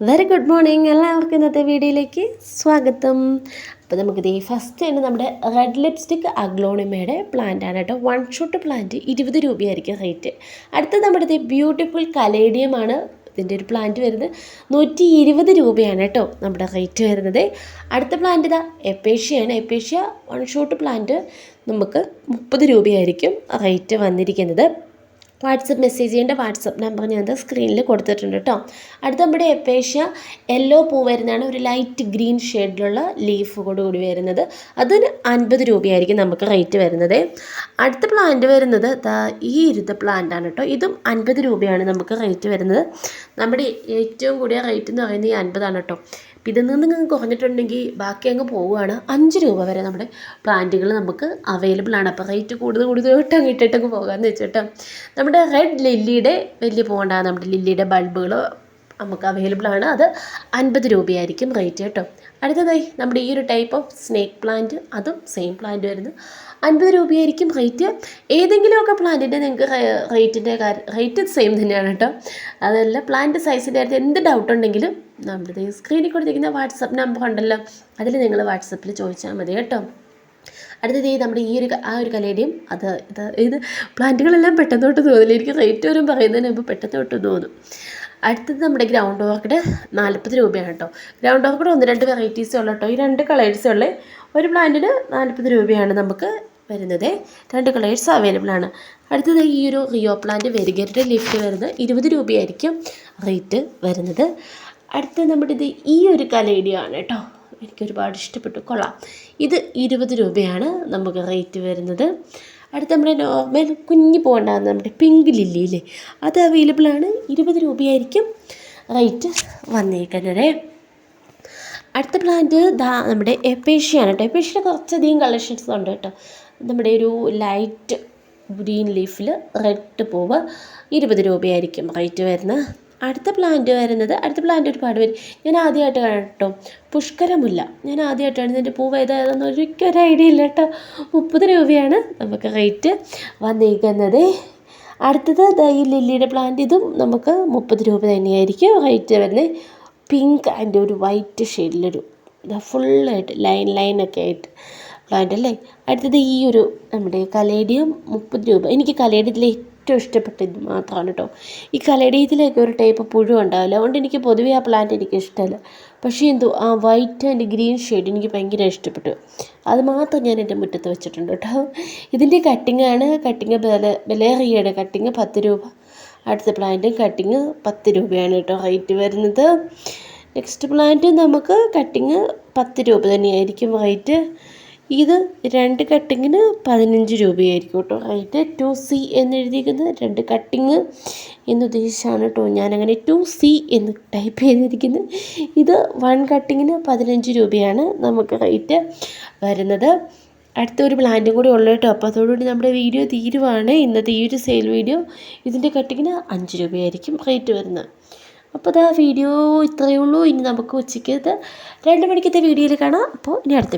Very good morning എല്ലാവർക്കും ഇന്നത്തെ വീഡിയോയിലേക്ക് സ്വാഗതം. അപ്പോൾ നമുക്കിത് ഫസ്റ്റ് തന്നെ നമ്മുടെ റെഡ് ലിപ്സ്റ്റിക് അഗ്ലോണിമയുടെ പ്ലാന്റ് ആണ് കേട്ടോ. വൺ ഷോട്ട് പ്ലാന്റ് ഇരുപത് രൂപയായിരിക്കും റേറ്റ് അടുത്തത് നമ്മുടെ ഇത് ബ്യൂട്ടിഫുൾ കലേഡിയമാണ് ഇതിന്റെ ഒരു പ്ലാന്റ് വരുന്നത് നൂറ്റി ഇരുപത് രൂപയാണ് കേട്ടോ നമ്മുടെ റേറ്റ് വരുന്നത്. അടുത്ത പ്ലാന്റ് ഇതാ എപ്പേഷ്യയാണ് എപ്പേഷ്യ വൺ ഷോട്ട് പ്ലാന്റ് നമുക്ക് മുപ്പത് രൂപയായിരിക്കും റേറ്റ് വന്നിരിക്കുന്നത്. വാട്സപ്പ് മെസ്സേജ് ചെയ്യേണ്ട വാട്സപ്പ് നമ്പർ ഞാൻ സ്ക്രീനിൽ കൊടുത്തിട്ടുണ്ട് കേട്ടോ അടുത്ത നമ്മുടെ എപ്പേഷ്യ യെല്ലോ പൂ വരുന്നതാണ് ഒരു ലൈറ്റ് ഗ്രീൻ ഷെയ്ഡിലുള്ള ലീഫോട് കൂടി വരുന്നത്. അതിന് അൻപത് രൂപയായിരിക്കും നമുക്ക് റേറ്റ് വരുന്നത്. അടുത്ത പ്ലാന്റ് വരുന്നത് ഈ ഇരുത്ത പ്ലാന്റ് ആണ് കേട്ടോ ഇതും അൻപത് രൂപയാണ് നമുക്ക് റേറ്റ് വരുന്നത്. നമ്മുടെ ഏറ്റവും കൂടിയ റേറ്റ് എന്ന് പറയുന്നത് ഈ അൻപതാണ് കേട്ടോ ഇതിൽ നിന്ന് നിങ്ങൾക്ക് കുറഞ്ഞിട്ടുണ്ടെങ്കിൽ ബാക്കി അങ്ങ് പോവുകയാണ്. അഞ്ച് രൂപ വരെ നമ്മുടെ പ്ലാന്റുകൾ നമുക്ക് അവൈലബിൾ ആണ്. അപ്പോൾ റേറ്റ് കൂടുതൽ കൂടുതൽ അങ്ങ് ഇട്ടിട്ടങ്ങ് പോകാമെന്ന് വെച്ചിട്ട്. നമ്മുടെ റെഡ് ലില്ലിയുടെ വലിയ പോകണ്ട നമ്മുടെ ലില്ലിയുടെ ബൾബുകൾ നമുക്ക് അവൈലബിൾ ആണ്. അത് അൻപത് രൂപയായിരിക്കും റേറ്റ് കേട്ടോ. അടുത്തതായി നമ്മുടെ ഈ ഒരു ടൈപ്പ് ഓഫ് സ്നേക്ക് പ്ലാന്റ് അതും സെയിം പ്ലാന്റ് വരുന്നു. അൻപത് രൂപയായിരിക്കും റേറ്റ് ഏതെങ്കിലുമൊക്കെ പ്ലാന്റിന്റെ നിങ്ങൾക്ക് റേറ്റിന്റെ കാര്യം റേറ്റ് സെയിം തന്നെയാണ് കേട്ടോ. അതല്ല പ്ലാന്റ് സൈസിന്റെ കാര്യത്തിൽ എന്ത് ഡൗട്ട് ഉണ്ടെങ്കിലും നമ്മുടെ സ്ക്രീനിൽ കൊടുത്തിരിക്കുന്ന വാട്സപ്പ് നമ്പർ ഉണ്ടല്ലോ. അതിൽ നിങ്ങൾ വാട്സപ്പിൽ ചോദിച്ചാൽ മതി കേട്ടോ. അടുത്തത് നമ്മുടെ ഈ ഒരു ആ ഒരു കലയുടെയും അത് ഇത് ഇത് പ്ലാന്റുകളെല്ലാം പെട്ടെന്ന് തൊട്ട് തോന്നില്ല. എനിക്ക് റേറ്റ് വരും പറയുന്നതിന് മുമ്പ് പെട്ടെന്ന് തൊട്ട് തോന്നും. അടുത്തത് നമ്മുടെ ഗ്രൗണ്ട് ഓർക്കിഡ് നാൽപ്പത് രൂപയാണ് കേട്ടോ. ഗ്രൗണ്ട് ഓർക്കിഡ് ഒന്ന് രണ്ട് വെറൈറ്റീസ് ഉള്ളു കേട്ടോ. ഈ രണ്ട് കളേഴ്സ് ഉള്ള ഒരു പ്ലാന്റിന് നാൽപ്പത് രൂപയാണ് നമുക്ക് വരുന്നത്. രണ്ട് കളേഴ്സ് അവൈലബിൾ ആണ്. അടുത്തത് ഈ ഒരു റിയോ പ്ലാന്റ് വെരിഗേറ്റഡ് ലിഫ്റ്റ് വരുന്നത് ഇരുപത് രൂപയായിരിക്കും റേറ്റ് വരുന്നത്. അടുത്ത നമ്മുടെ ഇത് ഈ ഒരു കലയിടിയാണ് കേട്ടോ. എനിക്ക് ഒരുപാട് ഇഷ്ടപ്പെട്ടു. കൊള്ളാം. ഇത് ഇരുപത് രൂപയാണ് നമുക്ക് റേറ്റ് വരുന്നത്. അടുത്ത നമ്മുടെ നോർമൽ കുഞ്ഞു പോകേണ്ടതാണ് നമ്മുടെ പിങ്ക് ലില്ലി ലില്ലിയില്ലേ അത് അവൈലബിൾ ആണ്. ഇരുപത് രൂപയായിരിക്കും റേറ്റ് വന്നേക്കുന്നത്. അടുത്ത പ്ലാന്റ് ദാ നമ്മുടെ എപ്പേഷ്യയാണ് കേട്ടോ. എപ്പേഷ്യയുടെ കുറച്ചധികം കളക്ഷൻസ് ഉണ്ട് കേട്ടോ. നമ്മുടെ ഒരു ലൈറ്റ് ഗ്രീൻ ലീഫിൽ റെഡ് പൂവ് ഇരുപത് രൂപയായിരിക്കും റേറ്റ് വരുന്നത്. അടുത്ത പ്ലാന്റ് വരുന്നത് അടുത്ത പ്ലാന്റ് ഒരുപാട് പേര്. ഞാൻ ആദ്യമായിട്ട് കേട്ടോ പുഷ്കരമുല്ല. ഞാൻ ആദ്യമായിട്ടാണ് ഇതിന്റെ പൂവ് ഏതാണെന്ന് ഒരിക്കലും ഒരു ഐഡിയ ഇല്ല കേട്ടോ. മുപ്പത് രൂപയാണ് നമുക്ക് റേറ്റ് വന്നിരിക്കുന്നത് അടുത്തത് ഈ ലില്ലിയുടെ പ്ലാന്റ് ഇതും നമുക്ക് മുപ്പത് രൂപ തന്നെയായിരിക്കും റേറ്റ് വരുന്നത്. പിങ്ക് ആൻഡ് ഒരു വൈറ്റ് ഷെയ്ഡിലൊരു ഫുള്ളായിട്ട് ലൈൻ ലൈനൊക്കെ ആയിട്ട് പ്ലാന്റ് അല്ലേ? അടുത്തത് ഈ ഒരു നമ്മുടെ കലേഡിയം മുപ്പത് രൂപ. എനിക്ക് കലേഡിയത്തിൽ ഏറ്റവും ഇഷ്ടപ്പെട്ട ഇത് മാത്രമാണ് കേട്ടോ. ഈ കലേഡിയത്തിലൊക്കെ ഒരു ടൈപ്പ് പുഴു ഉണ്ടാവില്ല. അതുകൊണ്ട് എനിക്ക് പൊതുവേ ആ പ്ലാന്റ് എനിക്ക് ഇഷ്ടമല്ല. പക്ഷേ എന്തോ ആ വൈറ്റ് ആൻഡ് ഗ്രീൻ ഷെയ്ഡ് എനിക്ക് ഭയങ്കര ഇഷ്ടപ്പെട്ടു. അത് മാത്രം ഞാൻ എന്റെ മുറ്റത്ത് വെച്ചിട്ടുണ്ട് കേട്ടോ. ഇതിന്റെ കട്ടിങ്ങാണ് കട്ടിങ് ബല ബലേറിയയുടെ കട്ടിങ് പത്ത് രൂപ. അടുത്ത പ്ലാന്റും കട്ടിങ് പത്ത് രൂപയാണ് കേട്ടോ റേറ്റ് വരുന്നത്. നെക്സ്റ്റ് പ്ലാന്റ് നമുക്ക് കട്ടിങ് പത്ത് രൂപ തന്നെയായിരിക്കും റേറ്റ് ഇത് രണ്ട് കട്ടിങ്ങിന് പതിനഞ്ച് രൂപയായിരിക്കും കേട്ടോ. റേറ്റ് ടു സി എന്നെഴുതിയിരിക്കുന്നത് രണ്ട് കട്ടിങ് എന്നുദ്ദേശിച്ചാണ് കേട്ടോ ഞാനങ്ങനെ ടു സി എന്ന് ടൈപ്പ് ചെയ്തിരിക്കുന്നത്. ഇത് വൺ കട്ടിങ്ങിന് പതിനഞ്ച് രൂപയാണ് നമുക്ക് റേറ്റ് വരുന്നത്. അടുത്ത ഒരു പ്ലാന്റും കൂടി ഉള്ളു കേട്ടോ. അപ്പോൾ അതോടുകൂടി നമ്മുടെ വീഡിയോ തീരുവാണ്. ഇന്നത്തെ ഈ ഒരു സെയിൽ വീഡിയോ ഇതിന്റെ കട്ടിങ്ങിന് അഞ്ച് രൂപയായിരിക്കും റേറ്റ് വരുന്നത്. അപ്പോൾ അതാ വീഡിയോ ഇത്രയേ ഉള്ളൂ. ഇനി നമുക്ക് ഉച്ചയ്ക്ക് രണ്ട് മണിക്കത്തെ വീഡിയോയിൽ കാണാം. അപ്പോൾ ഇനി അടുത്ത